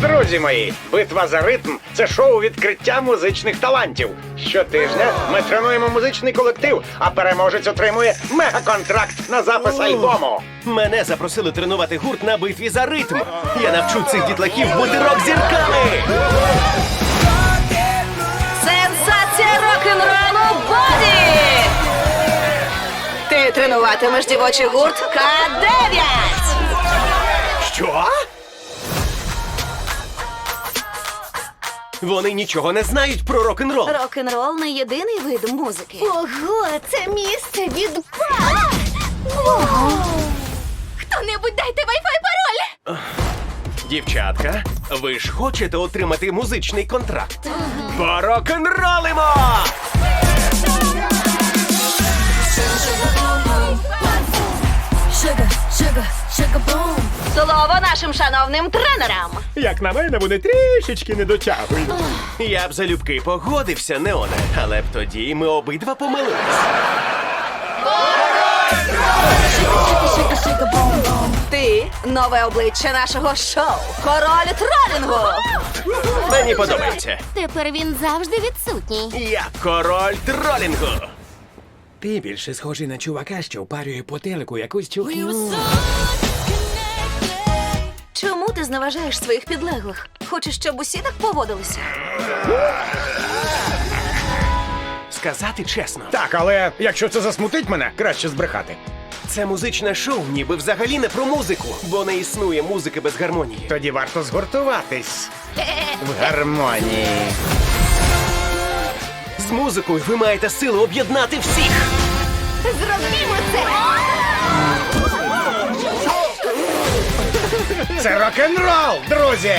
Друзі мої, битва за ритм це шоу відкриття музичних талантів. Щотижня ми тренуємо музичний колектив, а переможець отримує мегаконтракт на запис альбому. Мене запросили тренувати гурт на битві за ритм. Я навчу цих дітлахів бути рок-зірками. Сенсація рок-н-ролу Боді! Ти тренуватимеш дівочий гурт К9! Вони нічого не знають про рок-н-рол. Рок-н-рол не єдиний вид музики. Ого, це місце відпад! Хто-небудь дайте Wi-Fi пароль! Дівчатка, ви ж хочете отримати музичний контракт? Порок-н-ролимо! Sugar, sugar, sugar boom. Слово нашим шановним тренерам. Як на мене, вони трішечки не дотягують. Я б залюбки погодився, Неоне, але б тоді ми обидва помилились. Boom. Ти нове обличчя нашого шоу. Король тролінгу. Мені подобається. Тепер він завжди відсутній. Я король тролінгу. Ти більше схожий на чувака, що впарює по телеку якусь чухню. Чому ти зневажаєш своїх підлеглих? Хочеш, щоб усі так поводилися? Сказати чесно, Так, але якщо це засмутить мене, краще збрехати. це музичне шоу, ніби взагалі не про музику, бо не існує музики без гармонії. Тоді варто згуртуватись в гармонії. З музикою ви маєте силу об'єднати всіх. Зробімо це! Це рок-н-рол, друзі!